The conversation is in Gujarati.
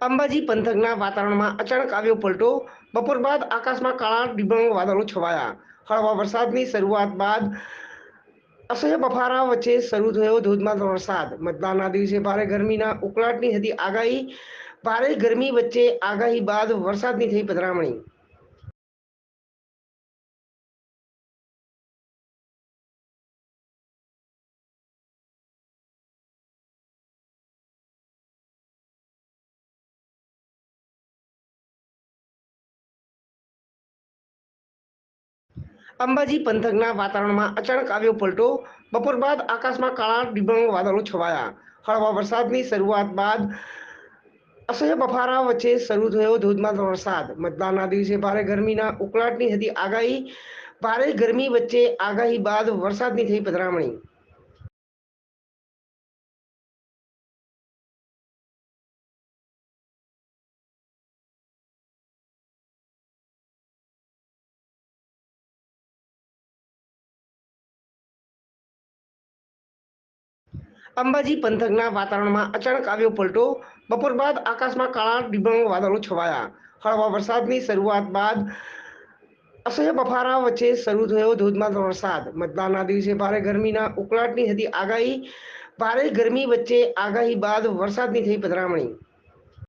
અંબાજી પંથકના વાતાવરણમાં અચાનક આવ્યો પલટો. બપોર બાદ આકાશમાં કાળા ડિબાંગ વાદળો છવાયા. હળવા વરસાદની શરૂઆત બાદ અસહ્ય બફારા વચ્ચે શરૂ થયો ધોધમાર વરસાદ. મતદાનના દિવસે ભારે ગરમીના ઉકળાટની હતી આગાહી, ભારે ગરમી વચ્ચે આગાહી બાદ વરસાદની થઈ પધરામણી. અંબાજી પંથકના વાતાવરણમાં અચાનક આવ્યો પલટો. બપોર બાદ આકાશમાં કાળા ડિબાંગ વાદળો છવાયા. હળવા વરસાદની શરૂઆત બાદ અસહ્ય બફારા વચ્ચે શરૂ થયો ધોધમાર વરસાદ. મતદાનના દિવસે ભારે ગરમીના ઉકળાટની હતી આગાહી. ભારે ગરમી વચ્ચે આગાહી બાદ વરસાદની થઈ પધરામણી. અંબાજી પંથકના વાતાવરણમાં અચાનક આવ્યો પલટો. બપોર બાદ આકાશમાં કાળા ડિબાંગ વાદળો છવાયા. હળવા વરસાદની શરૂઆત બાદ અસહ્ય બફારા વચ્ચે શરૂ થયો ધોધમાર વરસાદ. મતદાનના દિવસે ભારે ગરમીના ઉકળાટની હતી આગાહી, ભારે ગરમી વચ્ચે આગાહી બાદ વરસાદની થઈ પધરામણી.